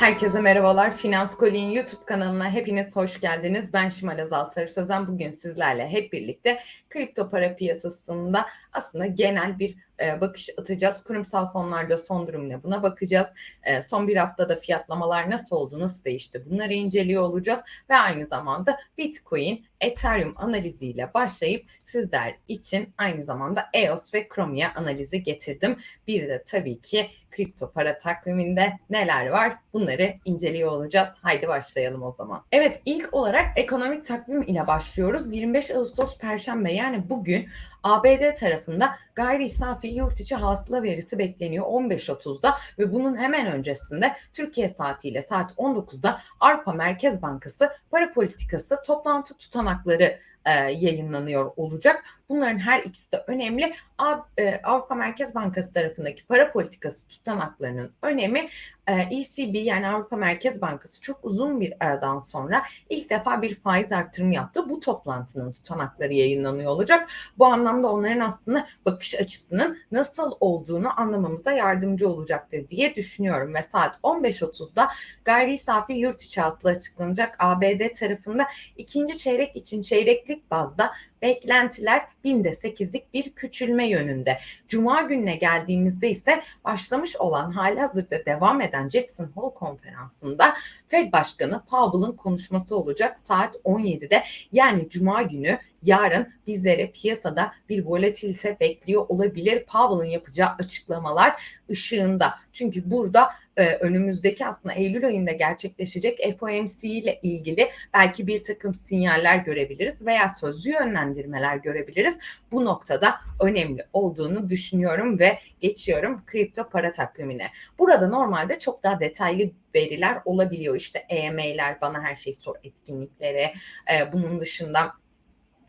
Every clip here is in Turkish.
Herkese merhabalar. Finans Kolin YouTube kanalına hepiniz hoş geldiniz. Ben Şimal Azal Sarı Sözen. Bugün sizlerle hep birlikte kripto para piyasasında aslında genel bir e, bakış atacağız. Kurumsal fonlarda son durum ne buna bakacağız. E, son bir haftada fiyatlamalar nasıl oldu, nasıl değişti bunları inceliyor olacağız. Ve aynı zamanda Bitcoin, Ethereum analiziyle başlayıp sizler için aynı zamanda EOS ve Chromia analizi getirdim. Bir de tabii ki kripto para takviminde neler var bunları inceliyor olacağız. Haydi başlayalım o zaman. Evet ilk olarak ekonomik takvim ile başlıyoruz. 25 Ağustos Perşembe yani bugün ABD tarafında gayri safi yurt içi hasıla verisi bekleniyor 15.30'da ve bunun hemen öncesinde Türkiye saatiyle saat 19'da Avrupa Merkez Bankası para politikası toplantı tutanakları e, yayınlanıyor olacak. Bunların her ikisi de önemli. E, Avrupa Merkez Bankası tarafındaki para politikası tutanaklarının önemi ECB e yani Avrupa Merkez Bankası çok uzun bir aradan sonra ilk defa bir faiz artırımı yaptı. Bu toplantının tutanakları yayınlanıyor olacak. Bu anlamda onların aslında bakış açısının nasıl olduğunu anlamamıza yardımcı olacaktır diye düşünüyorum. Ve saat 15.30'da gayri safi yurt içi açıklanacak ABD tarafında ikinci çeyrek için çeyreklik bazda beklentiler binde sekizlik bir küçülme yönünde. Cuma gününe geldiğimizde ise başlamış olan hali hazırda devam eden Jackson Hole konferansında Fed Başkanı Powell'ın konuşması olacak saat 17'de. Yani Cuma günü yarın bizlere piyasada bir volatilite bekliyor olabilir. Powell'ın yapacağı açıklamalar ışığında. Çünkü burada e, önümüzdeki aslında Eylül ayında gerçekleşecek FOMC ile ilgili belki bir takım sinyaller görebiliriz veya sözlü yönlendirmeler görebiliriz. Bu noktada önemli olduğunu düşünüyorum ve geçiyorum kripto para takvimine. Burada normalde çok daha detaylı veriler olabiliyor. İşte EMA'ler, bana her şey sor etkinlikleri, e, bunun dışında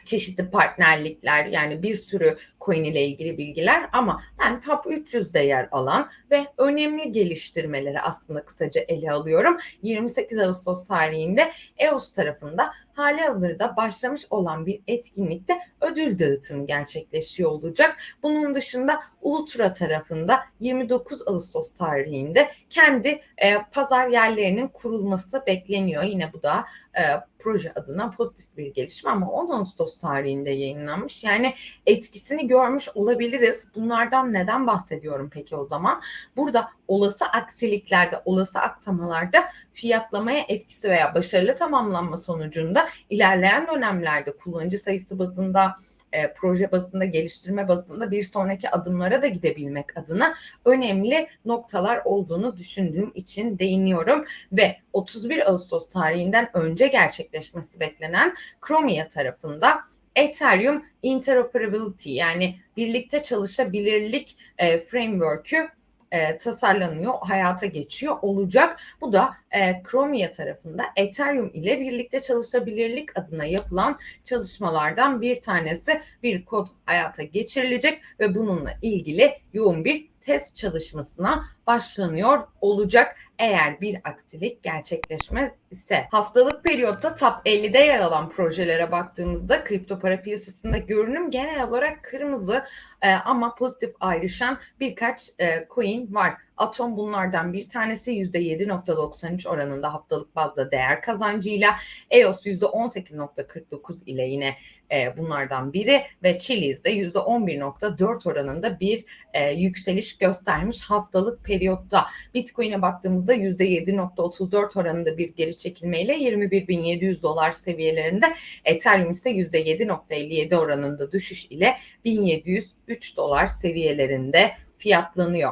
çeşitli partnerlikler yani bir sürü coin ile ilgili bilgiler ama ben top 300'de yer alan ve önemli geliştirmeleri aslında kısaca ele alıyorum. 28 Ağustos tarihinde EOS tarafında hali hazırda başlamış olan bir etkinlikte ödül dağıtımı gerçekleşiyor olacak. Bunun dışında Ultra tarafında 29 Ağustos tarihinde kendi e, pazar yerlerinin kurulması bekleniyor. Yine bu da e, proje adına pozitif bir gelişme ama 10 Ağustos tarihinde yayınlanmış. Yani etkisini görmüş olabiliriz. Bunlardan neden bahsediyorum peki o zaman? Burada olası aksiliklerde, olası aksamalarda fiyatlamaya etkisi veya başarılı tamamlanma sonucunda ilerleyen dönemlerde kullanıcı sayısı bazında e, proje bazında, geliştirme bazında bir sonraki adımlara da gidebilmek adına önemli noktalar olduğunu düşündüğüm için değiniyorum. Ve 31 Ağustos tarihinden önce gerçekleşmesi beklenen Chromia tarafında Ethereum Interoperability yani birlikte çalışabilirlik e, framework'ü e, tasarlanıyor, hayata geçiyor olacak. Bu da e, Chromia tarafında Ethereum ile birlikte çalışabilirlik adına yapılan çalışmalardan bir tanesi. Bir kod hayata geçirilecek ve bununla ilgili yoğun bir test çalışmasına başlanıyor olacak eğer bir aksilik gerçekleşmez ise. Haftalık periyotta top 50'de yer alan projelere baktığımızda kripto para piyasasında görünüm genel olarak kırmızı e, ama pozitif ayrışan birkaç e, coin var. Atom bunlardan bir tanesi %7.93 oranında haftalık bazda değer kazancıyla EOS %18.49 ile yine e, bunlardan biri ve Chiliz de %11.4 oranında bir e, yükseliş göstermiş haftalık periyotta. Bitcoin'e baktığımızda %7.34 oranında bir geri çekilmeyle 21.700 dolar seviyelerinde Ethereum ise %7.57 oranında düşüş ile 1703 dolar seviyelerinde fiyatlanıyor.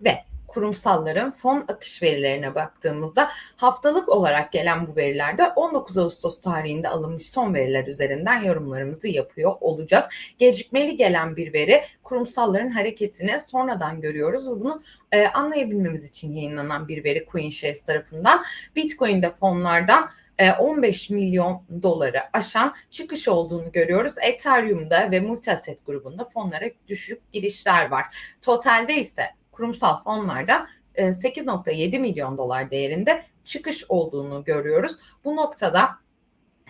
Ve kurumsalların fon akış verilerine baktığımızda haftalık olarak gelen bu verilerde 19 Ağustos tarihinde alınmış son veriler üzerinden yorumlarımızı yapıyor olacağız. Gecikmeli gelen bir veri kurumsalların hareketini sonradan görüyoruz ve bunu e, anlayabilmemiz için yayınlanan bir veri CoinShares tarafından. Bitcoin'de fonlardan 15 e, milyon doları aşan çıkış olduğunu görüyoruz. Ethereum'da ve Multiasset grubunda fonlara düşük girişler var. Totalde ise kurumsal fonlarda 8.7 e, milyon dolar değerinde çıkış olduğunu görüyoruz. Bu noktada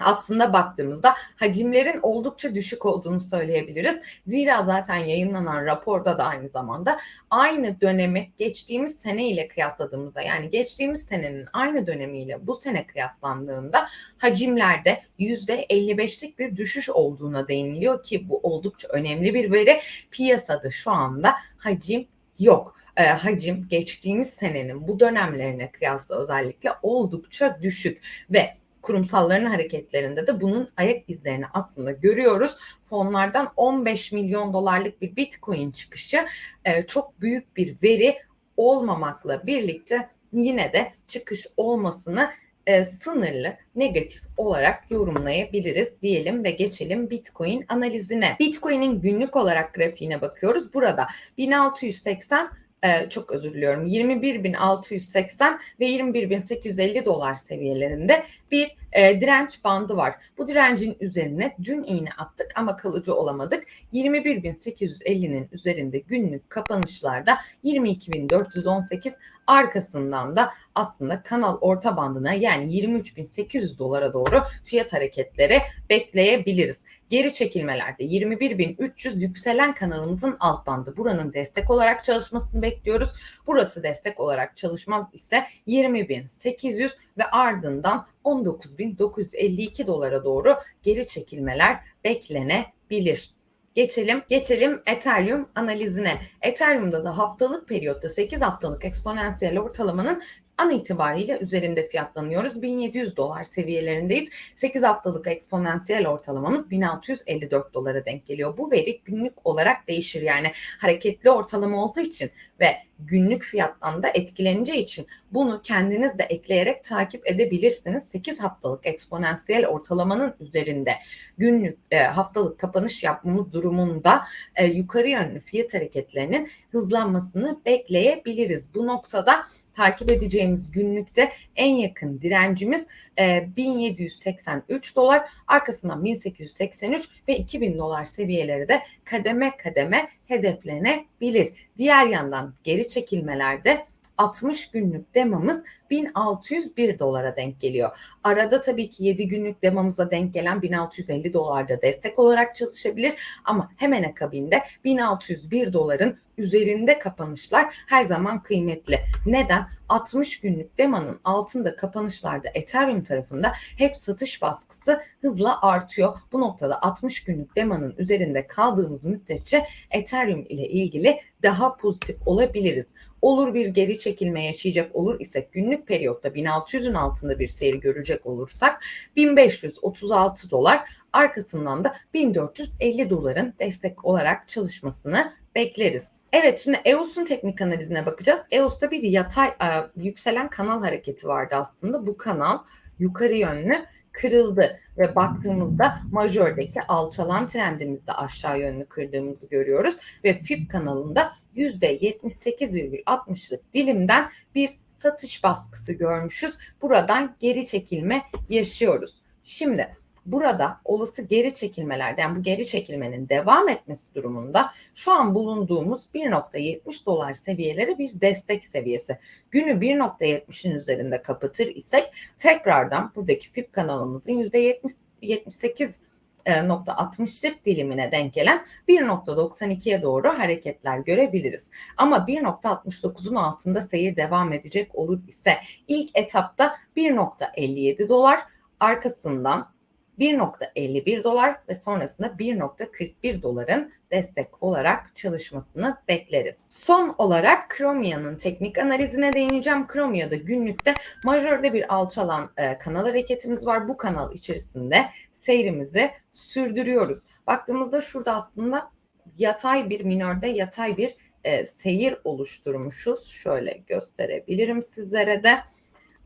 aslında baktığımızda hacimlerin oldukça düşük olduğunu söyleyebiliriz. Zira zaten yayınlanan raporda da aynı zamanda aynı dönemi geçtiğimiz sene ile kıyasladığımızda yani geçtiğimiz senenin aynı dönemiyle bu sene kıyaslandığında hacimlerde %55'lik bir düşüş olduğuna değiniliyor ki bu oldukça önemli bir veri. Piyasada şu anda hacim yok. E, hacim geçtiğimiz senenin bu dönemlerine kıyasla özellikle oldukça düşük ve kurumsalların hareketlerinde de bunun ayak izlerini aslında görüyoruz. Fonlardan 15 milyon dolarlık bir Bitcoin çıkışı e, çok büyük bir veri olmamakla birlikte yine de çıkış olmasını e, sınırlı negatif olarak yorumlayabiliriz diyelim ve geçelim Bitcoin analizine. Bitcoin'in günlük olarak grafiğine bakıyoruz. Burada 1680 e, çok özür diliyorum 21.680 ve 21.850 dolar seviyelerinde bir e, direnç bandı var. Bu direncin üzerine dün iğne attık ama kalıcı olamadık. 21.850'nin üzerinde günlük kapanışlarda 22.418 arkasından da aslında kanal orta bandına yani 23.800 dolara doğru fiyat hareketleri bekleyebiliriz. Geri çekilmelerde 21.300 yükselen kanalımızın alt bandı. Buranın destek olarak çalışmasını bekliyoruz. Burası destek olarak çalışmaz ise 20.800 ve ardından 19.952 dolara doğru geri çekilmeler beklenebilir. Geçelim, geçelim Ethereum analizine. Ethereum'da da haftalık periyotta 8 haftalık eksponansiyel ortalamanın an itibariyle üzerinde fiyatlanıyoruz. 1700 dolar seviyelerindeyiz. 8 haftalık eksponansiyel ortalamamız 1654 dolara denk geliyor. Bu veri günlük olarak değişir. Yani hareketli ortalama olduğu için ve günlük fiyattan da etkileneceği için bunu kendiniz de ekleyerek takip edebilirsiniz. 8 haftalık eksponansiyel ortalamanın üzerinde günlük e, haftalık kapanış yapmamız durumunda e, yukarı yönlü fiyat hareketlerinin hızlanmasını bekleyebiliriz. Bu noktada takip edeceğimiz günlükte en yakın direncimiz e, 1783 dolar, arkasından 1883 ve 2000 dolar seviyeleri de kademe kademe hedeflenebilir. Diğer yandan geri çekilmelerde 60 günlük demamız 1601 dolara denk geliyor. Arada tabii ki 7 günlük demamıza denk gelen 1650 dolarda destek olarak çalışabilir ama hemen akabinde 1601 doların üzerinde kapanışlar her zaman kıymetli. Neden? 60 günlük demanın altında kapanışlarda Ethereum tarafında hep satış baskısı hızla artıyor. Bu noktada 60 günlük demanın üzerinde kaldığımız müddetçe Ethereum ile ilgili daha pozitif olabiliriz. Olur bir geri çekilme yaşayacak olur ise günlük periyotta 1600'ün altında bir seyir görecek olursak 1536 dolar arkasından da 1450 doların destek olarak çalışmasını bekleriz. Evet şimdi EOS'un teknik analizine bakacağız. EOS'ta bir yatay e, yükselen kanal hareketi vardı aslında. Bu kanal yukarı yönlü kırıldı ve baktığımızda majördeki alçalan trendimizde aşağı yönlü kırdığımızı görüyoruz ve FIB kanalında %78,60'lık dilimden bir satış baskısı görmüşüz. Buradan geri çekilme yaşıyoruz. Şimdi burada olası geri çekilmelerde yani bu geri çekilmenin devam etmesi durumunda şu an bulunduğumuz 1.70 dolar seviyeleri bir destek seviyesi. Günü 1.70'in üzerinde kapatır isek tekrardan buradaki FIP kanalımızın %78 %60'lık dilimine denk gelen 1.92'ye doğru hareketler görebiliriz. Ama 1.69'un altında seyir devam edecek olur ise ilk etapta 1.57 dolar arkasından 1.51 dolar ve sonrasında 1.41 doların destek olarak çalışmasını bekleriz. Son olarak Chromia'nın teknik analizine değineceğim. Chromia'da günlükte majörde bir alçalan e, kanal hareketimiz var. Bu kanal içerisinde seyrimizi sürdürüyoruz. Baktığımızda şurada aslında yatay bir minörde yatay bir e, seyir oluşturmuşuz. Şöyle gösterebilirim sizlere de.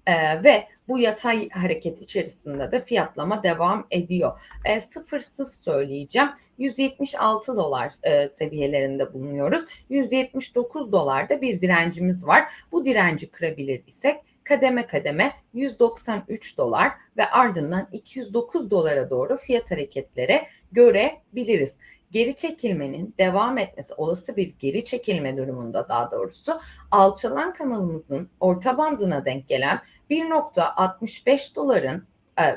Ee, ve bu yatay hareket içerisinde de fiyatlama devam ediyor. E, sıfırsız söyleyeceğim. 176 dolar e, seviyelerinde bulunuyoruz. 179 dolarda bir direncimiz var. Bu direnci kırabilir isek kademe kademe 193 dolar ve ardından 209 dolara doğru fiyat hareketleri görebiliriz geri çekilmenin devam etmesi, olası bir geri çekilme durumunda daha doğrusu alçalan kanalımızın orta bandına denk gelen 1.65 doların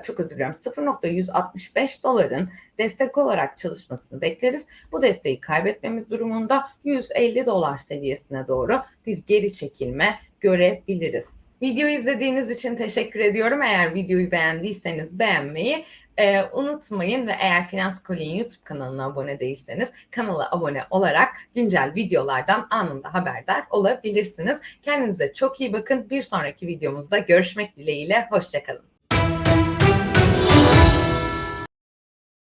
çok özür diliyorum 0.165 doların destek olarak çalışmasını bekleriz. Bu desteği kaybetmemiz durumunda 150 dolar seviyesine doğru bir geri çekilme görebiliriz. Videoyu izlediğiniz için teşekkür ediyorum. Eğer videoyu beğendiyseniz beğenmeyi e, unutmayın ve eğer Finans Kolin YouTube kanalına abone değilseniz kanala abone olarak güncel videolardan anında haberdar olabilirsiniz. Kendinize çok iyi bakın. Bir sonraki videomuzda görüşmek dileğiyle. Hoşçakalın.